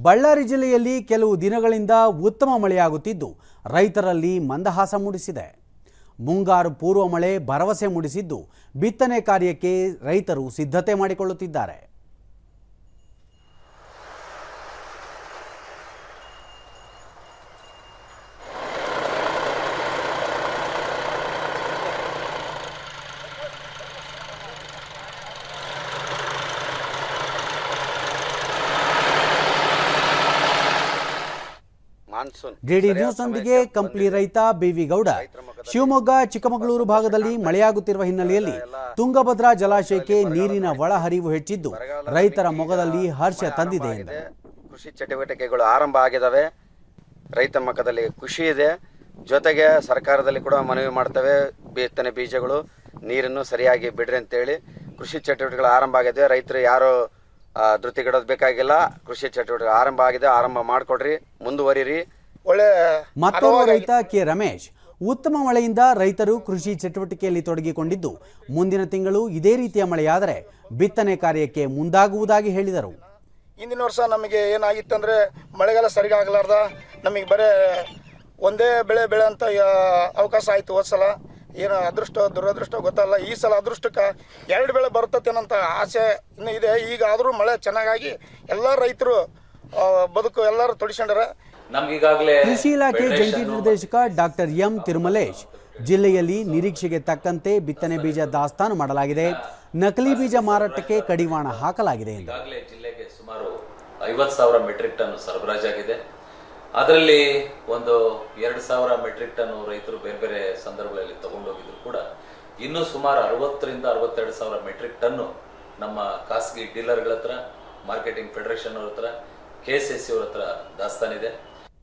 ಬಳ್ಳಾರಿ ಜಿಲ್ಲೆಯಲ್ಲಿ ಕೆಲವು ದಿನಗಳಿಂದ ಉತ್ತಮ ಮಳೆಯಾಗುತ್ತಿದ್ದು, ರೈತರಲ್ಲಿ ಮಂದಹಾಸ ಮೂಡಿಸಿದೆ. ಮುಂಗಾರು ಪೂರ್ವ ಮಳೆ ಭರವಸೆ ಮೂಡಿಸಿದ್ದು, ಬಿತ್ತನೆ ಕಾರ್ಯಕ್ಕೆ ರೈತರು ಸಿದ್ಧತೆ ಮಾಡಿಕೊಳ್ಳುತ್ತಿದ್ದಾರೆ. ಡಿಡಿ ನ್ಯೂಸ್ನೊಂದಿಗೆ ಕಂಪ್ಲಿ ರೈತ ಬಿವಿ ಗೌಡ. ಶಿವಮೊಗ್ಗ ಚಿಕ್ಕಮಗಳೂರು ಭಾಗದಲ್ಲಿ ಮಳೆಯಾಗುತ್ತಿರುವ ಹಿನ್ನೆಲೆಯಲ್ಲಿ ತುಂಗಭದ್ರಾ ಜಲಾಶಯಕ್ಕೆ ನೀರಿನ ಒಳಹರಿವು ಹೆಚ್ಚಿದ್ದು. ರೈತರ ಮೊಗದಲ್ಲಿ ಹರ್ಷ ತಂದಿದೆ ಕೃಷಿ ಚಟುವಟಿಕೆಗಳು ಆರಂಭ ಆಗಿದ್ದಾವೆ ರೈತ ಮಕ್ಕದಲ್ಲಿ ಖುಷಿ ಇದೆ. ಜೊತೆಗೆ ಸರ್ಕಾರದಲ್ಲಿ ಕೂಡ ಮನವಿ ಮಾಡ್ತವೆ. ಬಿತ್ತನೆ ಬೀಜಗಳು ನೀರನ್ನು ಸರಿಯಾಗಿ ಬಿಡ್ರಿ ಅಂತೇಳಿ ಕೃಷಿ ಚಟುವಟಿಕೆಗಳು ಆರಂಭ ಆಗಿದೆ ರೈತರು ಯಾರು ಧೃತಿಗೆಡೋದು ಬೇಕಾಗಿಲ್ಲ. ಕೃಷಿ ಚಟುವಟಿಕೆ ಆರಂಭ ಆಗಿದೆ ಆರಂಭ ಮಾಡಿಕೊಡ್ರಿ ಮುಂದುವರಿರಿ. ಒಳ್ಳೆ ಮತ್ತೊಬ್ಬ ರೈತ ಕೆ. ರಮೇಶ್ ಉತ್ತಮ ಮಳೆಯಿಂದ ರೈತರು ಕೃಷಿ ಚಟುವಟಿಕೆಯಲ್ಲಿ ತೊಡಗಿಕೊಂಡಿದ್ದು. ಮುಂದಿನ ತಿಂಗಳು ಇದೇ ರೀತಿಯ ಮಳೆಯಾದರೆ ಬಿತ್ತನೆ ಕಾರ್ಯಕ್ಕೆ ಮುಂದಾಗುವುದಾಗಿ ಹೇಳಿದರು. ಹಿಂದಿನ ವರ್ಷ ನಮಗೆ ಏನಾಗಿತ್ತಂದ್ರೆ ಮಳೆಗಾಲ ಸರಿಗಾಗಲಾರ್ದ. ನಮಗೆ ಬರೇ ಒಂದೇ ಬೆಳೆ ಬೆಳೆ ಅಂತ ಯಾ- ಅವಕಾಶ ಆಯಿತು ಹೋದ್ ಏನು ಅದೃಷ್ಟ ದುರದೃಷ್ಟ ಗೊತ್ತಲ್ಲ. ಈ ಸಲ ಅದೃಷ್ಟಕ್ಕೆ ಎರಡು ಬೆಳೆ ಬರ್ತತೇನಂತ ಆಸೆ ಇನ್ನೂ ಇದೆ. ಈಗ ಆದರೂ ಮಳೆ ಚೆನ್ನಾಗಾಗಿ ಎಲ್ಲ ರೈತರು ಬದುಕು ಎಲ್ಲರೂ ತೊಡಿಸ್ಕೊಂಡಾರ ನಮ್ಗೀಗಾಗಲೇ ಕೃಷಿ ಇಲಾಖೆ ಜಂಟಿ ನಿರ್ದೇಶಕ ಡಾಕ್ಟರ್ ಎಂ ತಿರುಮಲೇಶ್ ಜಿಲ್ಲೆಯಲ್ಲಿ ನಿರೀಕ್ಷೆಗೆ ತಕ್ಕಂತೆ ಬಿತ್ತನೆ ಬೀಜ ದಾಸ್ತಾನು ಮಾಡಲಾಗಿದೆ. ನಕಲಿ ಬೀಜ ಮಾರಾಟಕ್ಕೆ ಕಡಿವಾಣ ಹಾಕಲಾಗಿದೆ ಈಗಾಗಲೇ ಜಿಲ್ಲೆಗೆ ಸುಮಾರು ಐವತ್ತು ಸಾವಿರ ಮೆಟ್ರಿಕ್ ಟನ್ ಸರಬರಾಜಾಗಿದೆ ಅದರಲ್ಲಿ ಒಂದು ಎರಡು ಸಾವಿರ ಮೆಟ್ರಿಕ್ ಟನ್ ರೈತರು ಬೇರೆ ಬೇರೆ ಕೂಡ ಇನ್ನೂ ಸುಮಾರು ಅರವತ್ತರಿಂದ ಅರವತ್ತೆರಡು ಸಾವಿರ ಮೆಟ್ರಿಕ್ ಟನ್ನು ನಮ್ಮ ಖಾಸಗಿ ಡೀಲರ್ಗಳ ಹತ್ರ ಮಾರ್ಕೆಟಿಂಗ್ ಫೆಡರೇಷನ್ ಅವ್ರ ಹತ್ರ ಕೆ ಎಸ್ ಎಸ್ ಸಿ ಅವ್ರ ಹತ್ರ ದಾಸ್ತಾನಿದೆ.